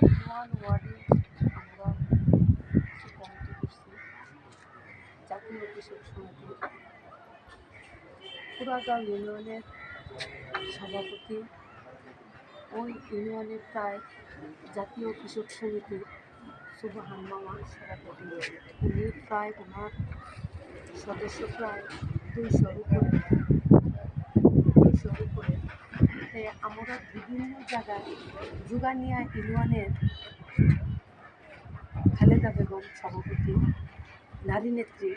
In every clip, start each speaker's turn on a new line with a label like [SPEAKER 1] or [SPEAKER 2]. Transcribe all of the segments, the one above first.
[SPEAKER 1] One ওয়ার্ডে আমরা committee করছি। জাতীয় কৃষক সমিতি। পুরাগাঁও ইউনিয়নের সভাপতি। ওই ইউনিয়নের প্রায় জাতীয় কৃষক সমিতি সুবাহান মামা সভাপতি। উনি প্রায় ওনার সদস্য প্রায় দুইশোর উপরে। দুইশোর উপরে। তাই আমরা বিভিন্ন জায়গায় যুগানিয়া ইউনিয়নের খালেদা বেগম সভাপতি, নারী নেত্রী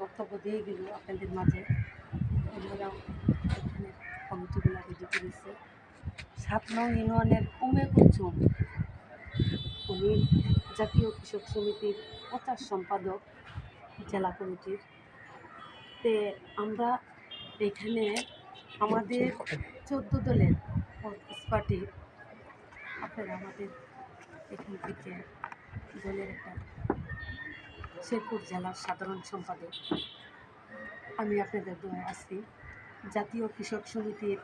[SPEAKER 1] বক্তব্য দিয়ে গেল আপনাদের মাঝে। ওনারাও এখানে কমিটিগুলো রেডি করেছে। সাত নং ইউনিয়নের উমে কুচুম, উনি জাতীয় কৃষক সমিতির প্রচার সম্পাদক, জেলা কমিটির। তে আমরা এখানে আমাদের চোদ্দ দলের পার্টি আপনারা আমাদের এখান থেকে দলের একটা শেরপুর জেলার সাধারণ সম্পাদক। আমি আপনাদের দোয়ায় আছি। জাতীয় কৃষক সমিতির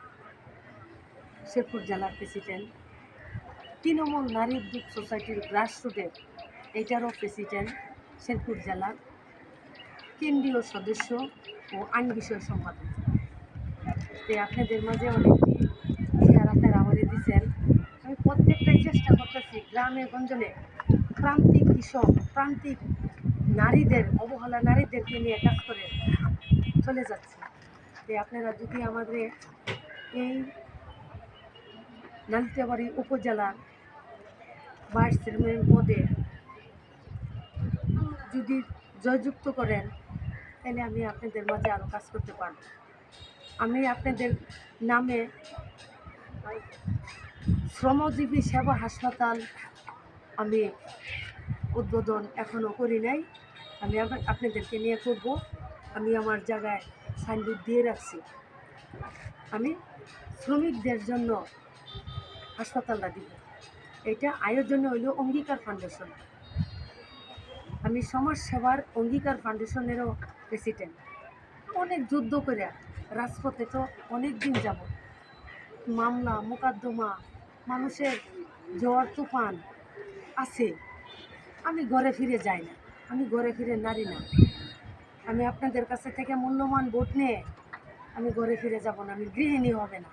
[SPEAKER 1] শেরপুর জেলার প্রেসিডেন্ট তৃণমূল নারী উদ্যোগ সোসাইটির গ্রাসরুটের এইটারও প্রেসিডেন্ট শেরপুর জেলার কেন্দ্রীয় সদস্য ও আইন বিষয় সম্পাদক। আপনাদের মাঝে শেয়ার আপনারা আমি প্রত্যেকটাই চেষ্টা করতেছি গ্রামে, গঞ্জনে প্রান্তিক কৃষক, প্রান্তিক নারীদের, অবহেলা নারীদেরকে নিয়ে কাজ করে চলে যাচ্ছে। যে আপনারা যদি আমাদের এই নালিতাবাড়ি উপজেলার ভাইস চেয়ারম্যান পদে যদি জয়যুক্ত করেন, তাহলে আমি আপনাদের মাঝে আরও কাজ করতে পারব। আমি আপনাদের নামে শ্রমজীবী সেবা হাসপাতাল আমি উদ্বোধন এখনও করি নাই। আমি আপনাদেরকে নিয়ে করব। আমি আমার জায়গায় সাইনবোর্ড দিয়ে রাখছি। আমি শ্রমিকদের জন্য হাসপাতালটা দিব। এটা আয়োজনে হইল অঙ্গীকার ফাউন্ডেশন। আমি সমাজ সেবার অঙ্গীকার ফাউন্ডেশনেরও প্রেসিডেন্ট। অনেক যুদ্ধ করে রাজপথে তো অনেক দিন যাব মামলা, মোকদ্দমা, মানুষের জ্বর, তুফান আছে। আমি ঘরে ফিরে যাই না। আমি ঘরে ফিরে নারী না। আমি আপনাদের কাছে থেকে মূল্যবান ভোট নিয়ে আমি ঘরে ফিরে যাব না। আমি গৃহিণী হবে না।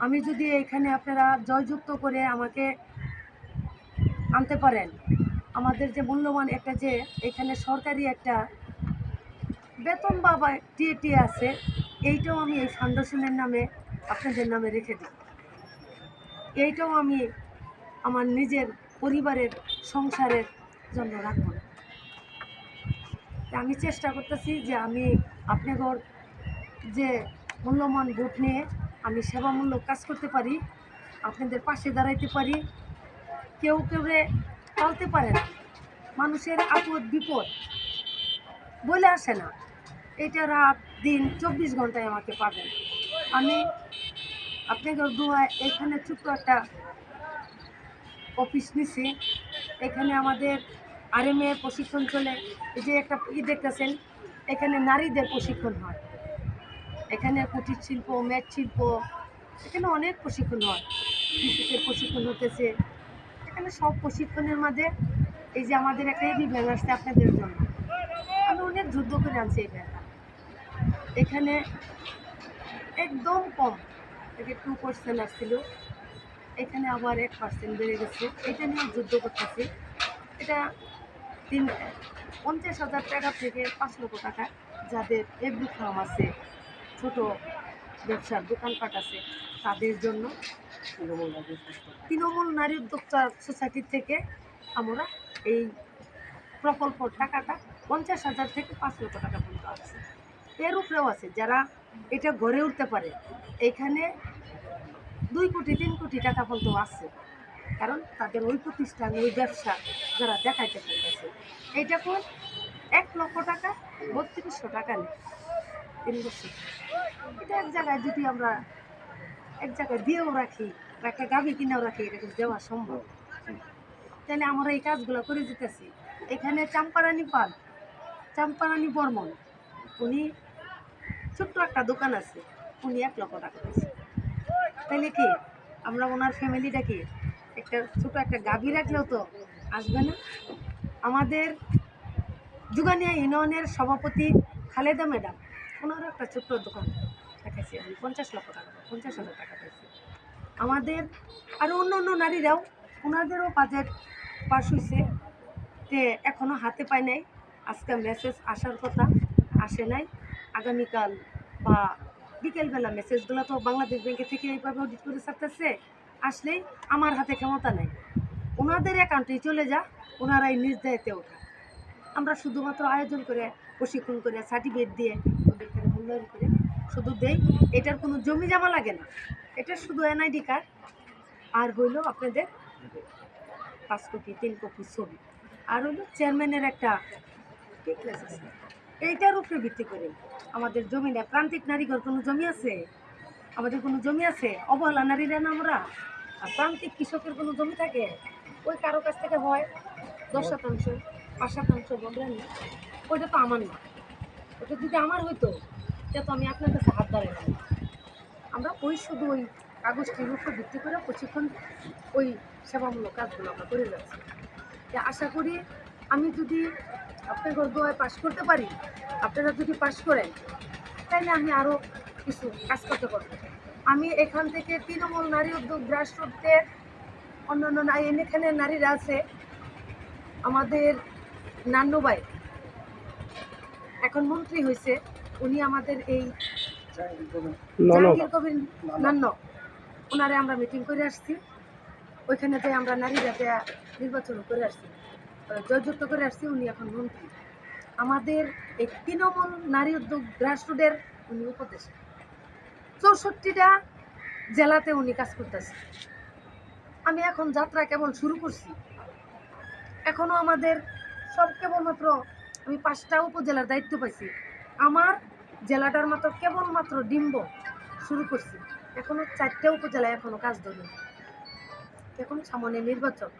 [SPEAKER 1] আমি যদি এখানে আপনারা জয়যুক্ত করে আমাকে আনতে পারেন, আমাদের যে মূল্যবান একটা যে এখানে সরকারি একটা বেতন বা টিএ টিএ আছে, এইটাও আমি এই ফাউন্ডেশনের নামে আপনাদের নামে রেখে দিই। এইটাও আমি আমার নিজের পরিবারের সংসারের জন্য রাখব আমি চেষ্টা করতেছি যে আমি আপনাদের যে মূল্যমান ভোট নিয়ে আমি সেবামূলক কাজ করতে পারি, আপনাদের পাশে দাঁড়াইতে পারি। কেউ কেউ টালতে পারে না। মানুষের আপদ বিপদ বলে আসে না। এটা রাত দিন চব্বিশ ঘন্টায় আমাকে পাবেন আমি আপনাদের দোয়ায় এখানে ছোট্ট একটা অফিস নিছি। এখানে আমাদের আর আরএমএ প্রশিক্ষণ চলে। এই যে একটা ই দেখতেছেন, এখানে নারীদের প্রশিক্ষণ হয়। এখানে কুটির শিল্প, মেট শিল্প, এখানে অনেক প্রশিক্ষণ হয়। কৃষিদের প্রশিক্ষণ হতেছে এখানে সব প্রশিক্ষণের মাঝে এই যে আমাদের একটা এবি ব্যাগ আসছে আপনাদের জন্য। আমি অনেক যুদ্ধ করে আনছি এই ব্যাগটা এখানে একদম কম। থেকে টু পার্সেন্ট আসছিল। এখানে আবার এক পার্সেন্ট বেড়ে গেছে। এটা নিয়ে যুদ্ধ করতেছি। এটা তিন পঞ্চাশ হাজার টাকা থেকে পাঁচ লক্ষ টাকা যাদের এফবি ফার্ম আছে ছোট ব্যবসার দোকানপাট আছে তাদের জন্য তৃণমূল নারী উদ্যোক্তা। সোসাইটি থেকে আমরা এই প্রকল্প টাকাটা পঞ্চাশ হাজার থেকে পাঁচ লক্ষ টাকা পর্যন্ত আছে। এর উপরেও আছে। যারা এটা গড়ে উঠতে পারে এখানে দুই কোটি, তিন কোটি টাকা পর্যন্ত আছে। কারণ তাদের ওই প্রতিষ্ঠান, ওই ব্যবসা যারা দেখাইতে পারতেছে এইটা কোন এক লক্ষ টাকা, বত্রিশশো টাকা নেই, তিন বছর। এটা এক জায়গায় যদি আমরা এক জায়গায় দিয়েও রাখি বা একটা গাভি কিনেও রাখি, এটা কিন্তু দেওয়া সম্ভব। তাহলে আমরা এই কাজগুলো করে যেতেছি। এখানে চাম্পারানি পাল, চাম্পারানি বর্মন, উনি ছোট্ট একটা দোকান আছে, উনি এক লক্ষ টাকা দিয়েছে। তাহলে কি? আমরা ওনার ফ্যামিলিটা কি? একটা ছোট একটা গাভী রাখলেও তো আসবে না? আমাদের যুগানিয়া ইউনিয়নের সভাপতি খালেদা ম্যাডাম, ওনারও একটা ছোট্ট দোকান রেখেছি আমি, পঞ্চাশ লক্ষ টাকা, পঞ্চাশ হাজার টাকা পেয়েছি আমাদের আরও অন্য অন্য নারীরাও, ওনাদেরও বাজেট পাশ হয়েছে তে এখনও হাতে পায় নাই। আজকে মেসেজ আসার কথা, আসে নাই। আগামীকাল বা বিকেলবেলা মেসেজগুলো তো বাংলাদেশ ব্যাংকে থেকে এইভাবে অডিট করে ছাড়তেছে, আসলেই আমার হাতে ক্ষমতা নেই। ওনাদের অ্যাকাউন্টেই চলে যা, ওনারাই নিজ দায়িত্বে ওঠা আমরা শুধুমাত্র আয়োজন করে, প্রশিক্ষণ করে সার্টিফিকেট দিয়ে ওদেরকে মূল্যায়ন করে শুধু দেই, এটার কোনো জমি জমা লাগে না। এটা শুধু এনআইডি কার্ড আর হইল আপনাদের পাঁচ কপি, তিন কপি ছবি। আর হইল চেয়ারম্যানের একটা এইটার উপরে ভিত্তি করে আমাদের জমি নেই প্রান্তিক নারীগর কোনো জমি আছে? আমাদের কোনো জমি আছে? অবহেলা নারীরা না আমরা? আর প্রান্তিক কৃষকের কোনো জমি থাকে? ওই কারও কাছ থেকে হয়। দশ শতাংশ, পাঁচ শতাংশ বললেন না। ওইটা তো আমার না। ওটা যদি আমার হইতো তা তো আমি আপনার কাছে হাত দাঁড়াই না আমরা ওই শুধু ওই কাগজটির উপর ভিত্তি করে প্রশিক্ষণ, ওই সেবামূলক কাজগুলো আমরা করে যাচ্ছি। আশা করি আমি যদি আপনাদের দোয়ায় পাশ করতে পারি আপনারা যদি পাশ করেন তাহলে আমি আরও কিছু কাজ করতে পারব। আমি এখান থেকে তৃণমূল নারী উদ্যোগ রাষ্ট্রদের অন্যান্য এখানে নারীরা আছে, আমাদের নান্নুবাই এখন মন্ত্রী হয়েছে উনি আমাদের এই নান্ন। ওনারে আমরা মিটিং করে আসছি। ওইখানে যে আমরা নারীরা নির্বাচন করে আসছি, জয়যুক্ত করে আসছি, উনি এখন মন্ত্রী। আমাদের এই তৃণমূল নারী উদ্যোগ রাষ্ট্রদের উনি উপদেষ্টা। চৌষট্টিটা জেলাতে উনি কাজ করতেছে। আমি এখন যাত্রা কেবল শুরু করছি। এখনও আমাদের সব কেবলমাত্র আমি পাঁচটা উপজেলার দায়িত্ব পাইছি। আমার জেলাটার মাত্র কেবলমাত্র ডিম্ব শুরু করছি। এখনও চারটে উপজেলায় এখনও কাজ ধরি এখন সামনে নির্বাচন।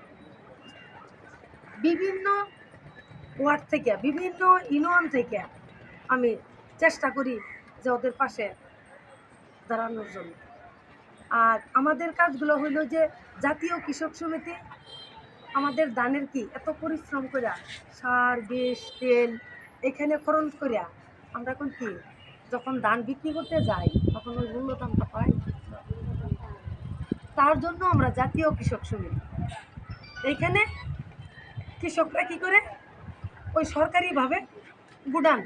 [SPEAKER 1] বিভিন্ন ওয়ার্ড থেকে, বিভিন্ন ইউনিয়ন থেকে আমি চেষ্টা করি যে ওদের পাশে দাঁড়ানোর জন্য। আর আমাদের কাজগুলো হইল যে জাতীয় কৃষক সমিতি আমাদের ধানের কি এত পরিশ্রম করিয়া সার, বিষ, তেল এখানে খরচ করিয়া আমরা এখন কি যখন ধান বিক্রি করতে যাই, তখন ওই মূল্য দামটা পাই। তার জন্য আমরা জাতীয় কৃষক সমিতি। এইখানে কৃষকরা কি করে? ওই সরকারিভাবে গুডান।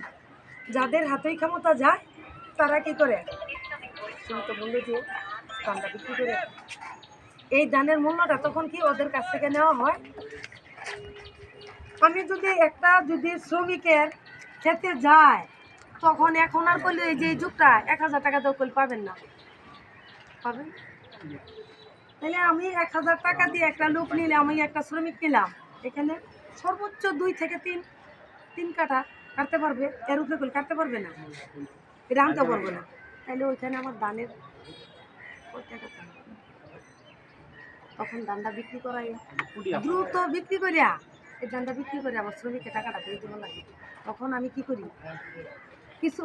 [SPEAKER 1] যাদের হাতেই ক্ষমতা যায়, তারা কি করে? বিক্রি করে। এই দানের মূল্যটা তখন কি ওদের কাছ থেকে নেওয়া হয়? আমি যদি একটা যদি শ্রমিকের খেতে যায়, তখন এখন আর করলে এই যে যুগটা, এক হাজার টাকা তো করলে পাবেন না। পাবেন? তাহলে আমি এক হাজার টাকা দিয়ে একটা লোক নিলে আমি একটা শ্রমিক নিলাম। এখানে সর্বোচ্চ দুই থেকে তিন তিন কাটা কাটতে পারবে, এর উপরে করলে কাটতে পারবে না? এটা আনতে পারব না। তাহলে ওইখানে আমার দানের? তখন ধানটা বিক্রি করাই। দ্রুত বিক্রি করিয়া, এই ধানটা বিক্রি করে আমার শ্রমিকের টাকাটা দিয়ে দেবো লাগে তখন আমি কি করি? কিছু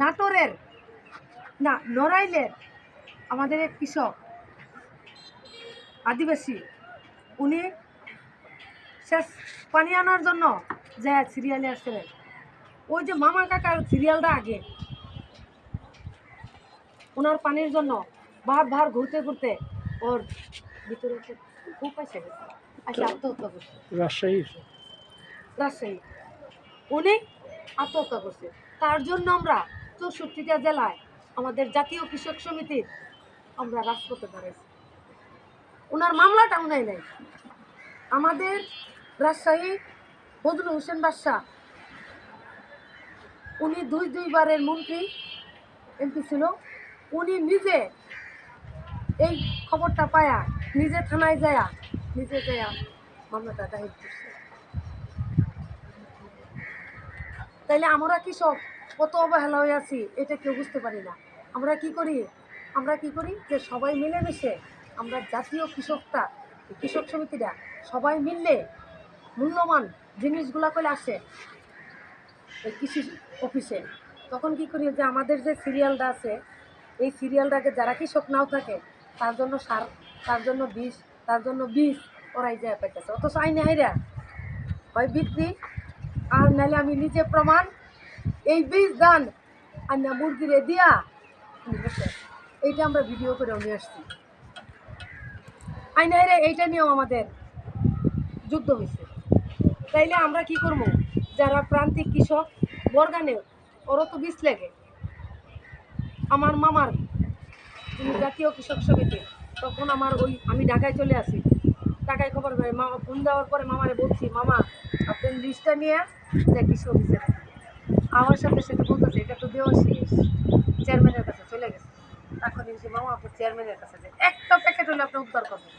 [SPEAKER 1] নাটোরের, না, নড়াইলের আমাদের এক কৃষক আদিবাসী, উনি শেষ পানি আনার জন্য যে সিরিয়ালে আসছিলেন ওই যে মামা কাকার সিরিয়ালটা আগে। ওনার পানির জন্য বার বার ঘুরতে ঘুরতে ওর ভিতরে খুব গেছে আত্মহত্যা করছে।
[SPEAKER 2] রাজশাহী?
[SPEAKER 1] রাজশাহী। উনি আত্মহত্যা করছে। তার জন্য আমরা চৌষট্টিটা জেলায় আমাদের জাতীয় কৃষক সমিতির আমরা রাজপথে দাঁড়াইছি। ওনার মামলাটা উনাই নাই। আমাদের রাজশাহী বদরু হোসেন বাদশাহ। উনি দুই দুইবারের মন্ত্রী, এমপি ছিল। উনি নিজে এই খবরটা পায়া, নিজে থানায় যায়া, নিজে যায়া মামলাটা দায়ের করছে। তাইলে আমরা কৃষক কত অবহেলা হয়ে আছি, এটা কেউ বুঝতে পারি না। আমরা কি করি? আমরা কি করি যে সবাই মিলেমিশে আমরা জাতীয় কৃষকটা, কৃষক সমিতিটা সবাই মিললে মূল্যবান জিনিসগুলা করে আসে এই কৃষি অফিসে। তখন কি করি যে আমাদের যে সিরিয়ালটা আছে, এই সিরিয়ালটাকে যারা কৃষক নাও থাকে, তার জন্য সার, তার জন্য বিষ, তার জন্য বিষ ওরাই যায় পাইতেছে। অথচ আইনে হাইরা হয় বিক্রি, আর নাহলে আমি নিজে প্রমাণ, এই বীজ দান আর না মুরগিরে দিয়া এইটা আমরা ভিডিও করে নিয়ে আসছি। আইনে হাইরা এইটা নিয়েও আমাদের যুদ্ধ হয়েছে তাইলে আমরা কি করব? যারা প্রান্তিক কৃষক বর্গানে ওরও তো বীজ লাগে। আমার মামার জাতীয় কৃষক সমিতি, তখন আমার ওই আমি ঢাকায় চলে আসি। ঢাকায় খবর পাই মামা ফোন দেওয়ার পরে মামারে বলছি, মামা আপনার লিস্টটা নিয়ে যে কৃষি অফিসে। আমার সাথে সাথে বলতেছে, এটা তো দেওয়া শেষ। চেয়ারম্যানের কাছে চলে গেছে। তখন বলছি, মামা আপনার চেয়ারম্যানের কাছে যে একটা প্যাকেট হলে আপনি উদ্ধার করবেন।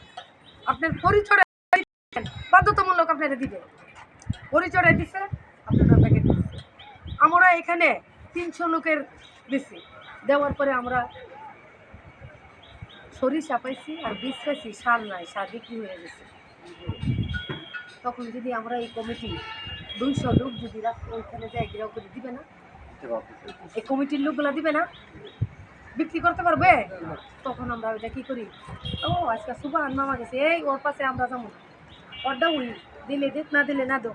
[SPEAKER 1] আপনার পরিচয় বাধ্যতামূলক আপনারা দিবে পরিচয় দিচ্ছে আমরা এখানে তিনশো লোকের দিছি। দেওয়ার পরে আমরা সরিষা পাইছি আর বীজ পাইছি সার নাই, সার বিক্রি হয়ে গেছে। তখন যদি আমরা এই কমিটি দুইশো লোক যদি রাস্তা ওইখানে যাই ঘেরাও করে দিবে না? এই কমিটির লোকগুলা দিবে না? বিক্রি করতে পারবে? তখন আমরা ওইটা কি করি? ও, আজকে সুবাহ মামা গেছে, এই ওর পাশে আমরা যেমন ওরটা উনি দিলে দিক না দিলে না দো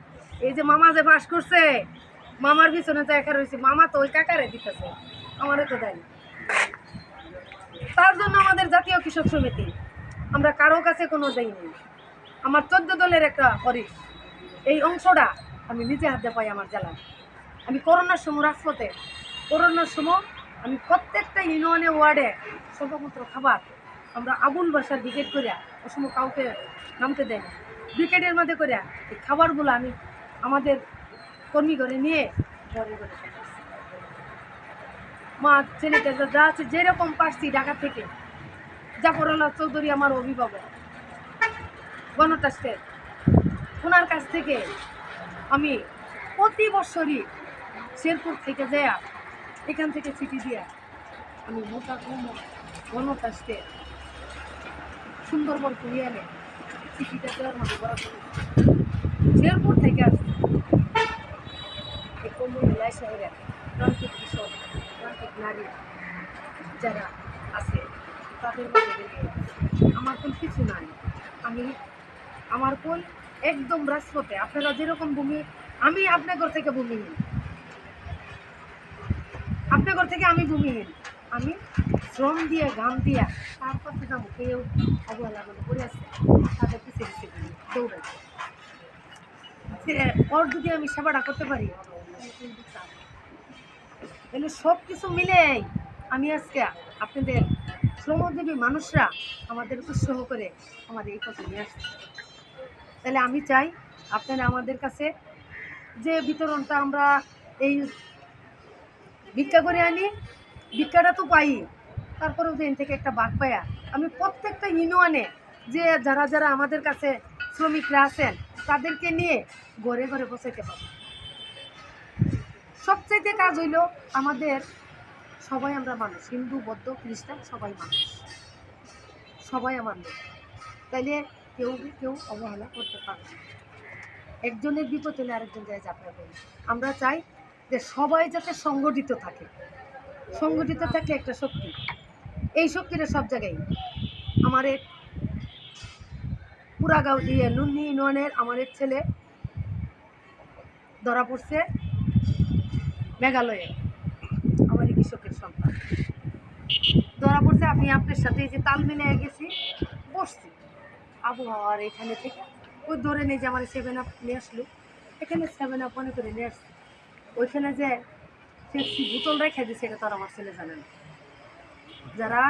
[SPEAKER 1] এই যে মামা যে বাস করছে, মামার পিছনে তো একা রয়েছে, মামা তো ওই কাকারে দিতেছে। আমারও তো দেয় তার জন্য আমাদের জাতীয় কৃষক সমিতি, আমরা কারও কাছে কোনো দেইনি আমার চোদ্দ দলের একটা হরিশ, এই অংশটা আমি নিজে হাতে পাই আমার জেলায়। আমি করোনার সময় রাজপথে করোনার সময় আমি প্রত্যেকটা ইউনিয়নে, ওয়ার্ডে সর্বমাত্র খাবার আমরা আবুল বাসার ব্রিগেড করিয়া, ও সময় কাউকে নামতে দেয় না। ব্রিগেডের মধ্যে করে এই খাবারগুলো আমি আমাদের কর্মী করে নিয়ে ঘরে ঘরে মা ছেলেকে যা- আছে যেরকম পারছি ঢাকা থেকে। জাফরুল্লাহ চৌধুরী আমার অভিভাবক গণতাস্টের ওনার কাছ থেকে আমি প্রতি বছরই শেরপুর থেকে যায়া এখান থেকে চিঠি দিয়া আমি মোটা কুমো গণতাস্টে সুন্দরবন কুড়িয়ালে থেকে আসছি। যারা আছে, তাদের আমার কোন কিছু নাই। আমি, আমার কোন একদম রাজপথে, আপনারা যেরকম ভূমি, আমি আপনার থেকে ভূমিহীন। আপনার থেকে আমি ভূমিহীন। আমি শ্রম দিয়ে ঘাম দিয়া তারপর থেকে যাব কেউ অবহেলা করে পড়ে আছে তাদের পিছিয়ে পিছিয়ে ঘুরি, দৌড়াই ওর যদি আমি সেবাটা করতে পারি তাহলে সব কিছু মিলে আমি আজকে আপনাদের শ্রমজীবী মানুষরা আমাদের উৎসাহ করে আমাদের এই কথা নিয়ে আসছে। তাহলে আমি চাই আপনারা আমাদের কাছে যে বিতরণটা আমরা এই ভিক্ষা করে আনি ভিক্ষাটা তো পাই। তারপরেও দিন থেকে একটা বাঘ পায়া আমি প্রত্যেকটা ইউনিয়নে যে যারা যারা আমাদের কাছে শ্রমিকরা আছেন, তাদেরকে নিয়ে ঘরে ঘরে বসাইতে পারব সবচাইতে কাজ হইল আমাদের সবাই আমরা মানুষ। হিন্দু, বৌদ্ধ, খ্রিস্টান, সবাই মানুষ। সবাই আমার লোক। তাইলে কেউ কেউ অবহেলা করতে পারবে না। একজনের বিপদ হলে আরেকজন যায় করি আমরা চাই যে সবাই যাতে সংগঠিত থাকে। সংগঠিত থাকলে একটা শক্তি। এই শক্তিটা সব জায়গায়। আমার পুরাগাঁও দিয়ে নুন্নি ইউনিয়নের আমার ছেলে ধরা পড়ছে মেঘালয়ে। আমারই কৃষকের সন্তান। ধরা পড়ছে, আমি আপনার সাথে যে তাল মিলিয়ে গেছি, বসছি। আবহাওয়ার এখানে থেকে, ওই ধরে নিয়ে যে আমার সেভেন আপ নিয়ে আসলো। এখানে সেভেন আপ মনে করে নিয়ে আসছে। ওইখানে যে পেপসি বোতল রেখে দিছে এটা তো আর আমার ছেলে জানে না। যারা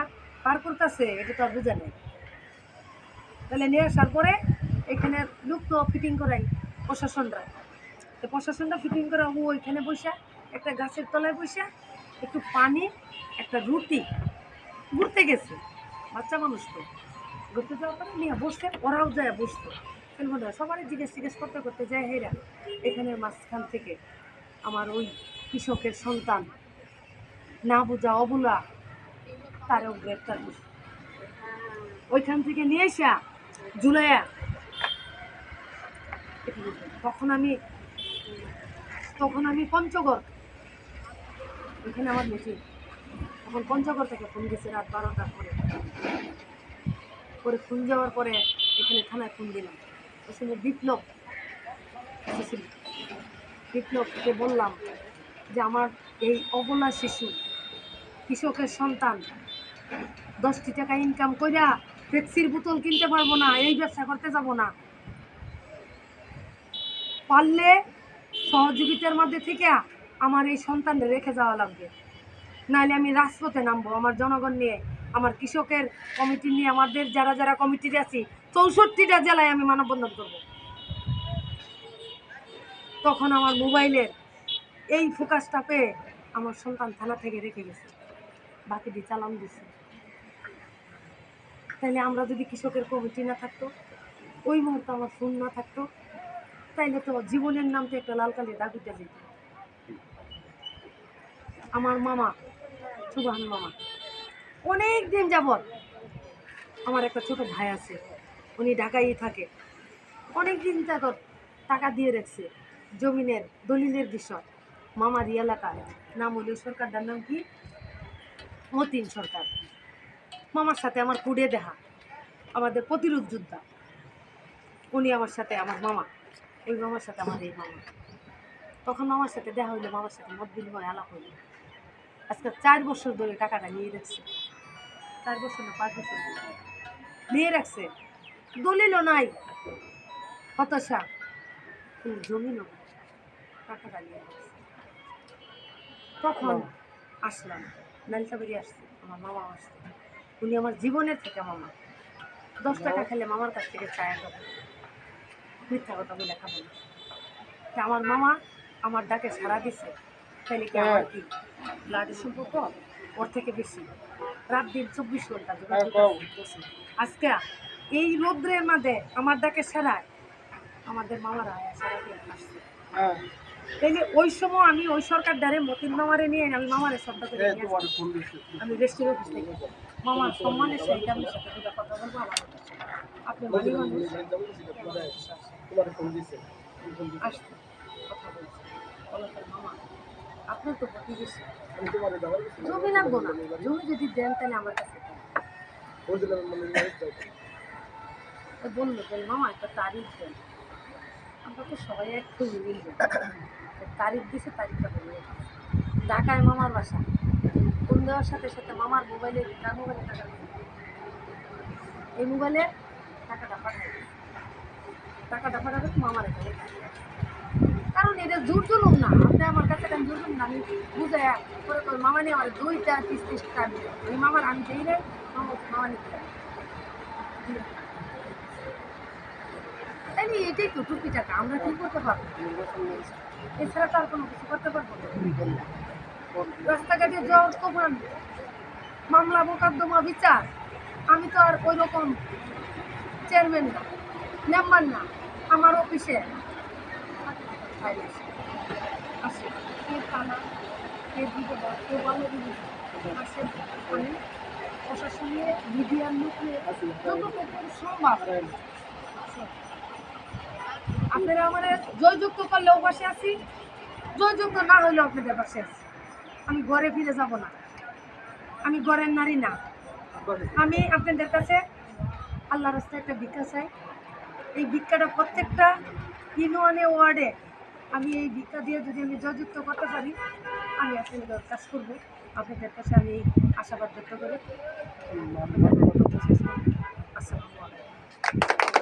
[SPEAKER 1] পার করতেছে, এটা তো আর বুঝে নেই। তাহলে নিয়ে আসার পরে এখানে লোক তো ফিটিং করাই প্রশাসনরা। তো প্রশাসনটা ফিটিং করে ও ওইখানে বসে, একটা গাছের তলায় বসে, একটু পানি, একটা রুটি ঘুরতে গেছে। বাচ্চা মানুষ তো। ঘুরতে যাওয়ার পরে নিয়ে বসতে ওরাও যায় বসতো। সবারই জিজ্ঞেস জিজ্ঞেস করতে করতে যায় হেরা এখানের মাঝখান থেকে আমার ওই কৃষকের সন্তান। না বোঝা অবুলা তারও গ্রেপ্তার ওইখান থেকে নিয়ে এসা জুলাইয়া তখন আমি তখন আমি পঞ্চগড়। ওইখানে আমার মিটিং তখন পঞ্চগড় থেকে ফোন গেছে রাত বারোটার পরে। পরে ফোন যাওয়ার পরে এখানে থানায় ফোন দিলাম। ওখানে বিপ্লব বিপ্লবকে বললাম যে আমার এই অবলা শিশু, কৃষকের সন্তান, দশটি টাকা ইনকাম কইরা ট্যাক্সির বোতল কিনতে পারব না, এই ব্যবসা করতে যাব না। পারলে সহযোগিতার মধ্যে থেকে আমার এই সন্তানটা রেখে যাওয়া লাগবে। নাহলে আমি রাজপথে নামবো আমার জনগণ নিয়ে, আমার কৃষকের কমিটি নিয়ে, আমাদের যারা যারা কমিটিতে আছি, চৌষট্টিটা জেলায় আমি মানববন্ধন করব। তখন আমার মোবাইলের এই ফোকাসটা পেয়ে আমার সন্তান থানা থেকে রেখে গেছে। বাকিটি চালান দিছে। তাইলে আমরা যদি কৃষকের কমিটি না থাকতো, ওই মুহূর্তে আমার ফোন না থাকতো, তাইলে তো জীবনের নাম তো একটা লাল কালি উঠে যেত। আমার মামা, সুবাহান মামা, অনেক দিন যাবৎ আমার একটা ছোট ভাই আছে, উনি ঢাকায় থাকে। অনেক দিন যাবৎ টাকা দিয়ে রাখছে, জমিনের দলিলের বিষয়। মামার এলাকায় নাম হলো সরকারটার নাম কি? মতিন সরকার। মামার সাথে আমার কুড়ে দেখা আমাদের প্রতিরোধ যোদ্ধা। উনি আমার সাথে আমার মামা ওই মামার সাথে আমার এই মামা। তখন মামার সাথে দেখা হইল, মামার সাথে মত বিনিময় আলাপ হইল। আজকে চার বছর ধরে টাকাটা নিয়ে রাখছে। চার বছর না পাঁচ বছর নিয়ে রাখছে। দলিলও নাই। হতাশা। জমিনও টাকাটা নিয়ে রাখছে। তখন আসলাম। নালিতাবাড়ি আসছে আমার মামা আসছে। উনি আমার জীবনের থেকে মামা। দশ টাকা খেলে মামার কাছ থেকে চায়া দেবো। মিথ্যা কথা বলে খাব না। তা আমার মামা আমার ডাকে সাড়া দিছে। তাহলে কি আমার কি ব্লাডের সম্পর্ক ওর থেকে বেশি। রাত দিন চব্বিশ ঘণ্টা যোগাযোগ আজকে এই রৌদ্রের মাঝে আমার ডাকে সারায় আমাদের মামারা সারা দিয়ে আসছে। তাইলে ওই সময় আমি ওই সরকার দ্বারে মতিন মামারে নিয়ে আমি মামারে শব্দ করে আমি রেস্টের অফিস থেকে মামার সম্মানের সহিত আমি সাথে কথা বলব আমার আপনি মালি মানুষ। আসতে কথা বলছি। মামা আপনার তো প্রতিবেশী জমি লাগবো না। জমি যদি দেন তাহলে আমার কাছে। তো বলল যে মামা একটা তারিখ দেন। আমরা তো সবাই একটু মিলবে তারিখ দিছে তারিখটা বলে ঢাকায় মামার বাসা। ফোন দেওয়ার সাথে সাথে মামার মোবাইলে তার মোবাইলে টাকা এই মোবাইলে টাকাটা পাঠাই টাকাটা পাঠাবে তো মামার এখানে কারণ এটা জোর জুলুম না। আপনি আমার কাছে কেন জোর জুলুম না, আমি বুঝাই করে করে মামা নিয়ে আমার দুইটা পিস পিস কাট আমি মামার আমি যেই রে মামা মামা নিতে। এটাই তো টুপি টাকা আমরা কি করতে পারব? এছাড়া তো আর কোনো কিছু করতে পারব রাস্তাঘাটে যাওয়ার তখন মামলা, মোকদ্দমা, বিচার। আমি তো আর ওই রকম চেয়ারম্যান না মেম্বার না, আমার অফিসে আসে। কে থানা, কে বিপদ কে ভালো বিপদ আসে। আমি প্রশাসনে মিডিয়ার লোক সম্ভব। আপনারা আমার জয়যুক্ত করলেও পাশে আছি জয়যুক্ত না হলেও আপনাদের পাশে আছি। আমি ঘরে ফিরে যাব না। আমি ঘরের নারী না। আমি আপনাদের কাছে আল্লাহ রাস্তায় একটা ভিক্ষা চাই। এই ভিক্ষাটা প্রত্যেকটা ইউনিয়নে ওয়ার্ডে আমি এই ভিক্ষা দিয়ে যদি আমি জয়যুক্ত করতে পারি আমি আপনাদের কাজ করব। আপনাদের কাছে আমি আশাবাদ ব্যক্ত করি। আসসালামু আলাইকুম।